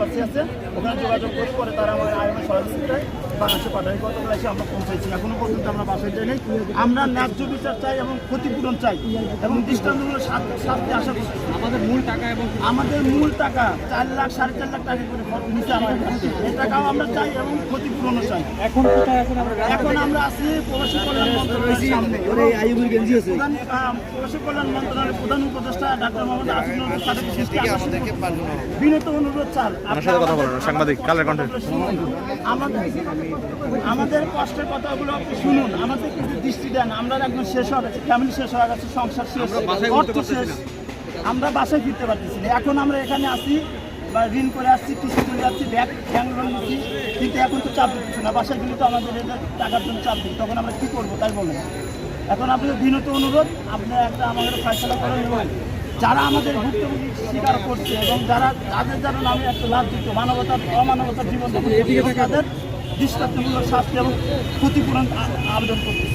আছে ওখানে যোগাযোগ করে তারা আমার আইনের সহযোগিতায় বাংলাদেশে পাঠাই গতকাল এসে আমরা পৌঁছাইছি। এখনও পর্যন্ত আমরা বাসায় যাই নাই। আমরা ন্যায্য বিচার চাই এবং ক্ষতিপূরণ চাই এবং দৃষ্টান্তমূলক শাস্তি আশা করছি আমাদের মূল টাকা এবং আমাদের মূল টাকা চার লাখ সাড়ে চার লাখ টাকা করে নিচে আমাদের এই টাকাও আমরা চাই এবং ক্ষতিপূরণও চাই। এখন কোথায় আছেন আমরা এখন আমরা আছি প্রবাসী কল্যাণ মন্ত্রণালয়ের সামনে। প্রবাসী কল্যাণ মন্ত্রণালয়ের প্রধান উপদেষ্টা ডাক্তার মোহাম্মদ আসিফ আকর্ষণ অনুরোধ স্যার। আমার সাথে কথা বলেন, সাংবাদিক, কালের কণ্ঠে। আমাদের আমাদের কষ্টের কথাগুলো আপনি শুনুন আমাদের কিন্তু দৃষ্টি দেন আমরা একদম শেষ হয়ে গেছে ফ্যামিলি শেষ হয়ে গেছে সংসার শেষ অর্থ শেষ। আমরা বাসায় ফিরতে পারতেছি না। এখন আমরা এখানে আসি বা ঋণ করে আসছি কিস্তি করে যাচ্ছি ব্যাগ ব্যাংক লোন নিচ্ছি কিন্তু এখন তো চাপ দিচ্ছি না। বাসায় গেলে তো আমাদের এটা টাকার জন্য চাপ দিই তখন আমরা কী করব তাই বলুন। এখন আপনাদের বিনত অনুরোধ আপনি একটা আমাদের ফয়সলা করেন এবং যারা আমাদের ভুক্তভোগী স্বীকার করছে এবং যারা তাদের যারা নামে একটা লাভ দিত মানবতার অমানবতার জীবন তাদের দৃষ্টান্তমূলক শাস্তি এবং ক্ষতিপূরণ আবেদন করছে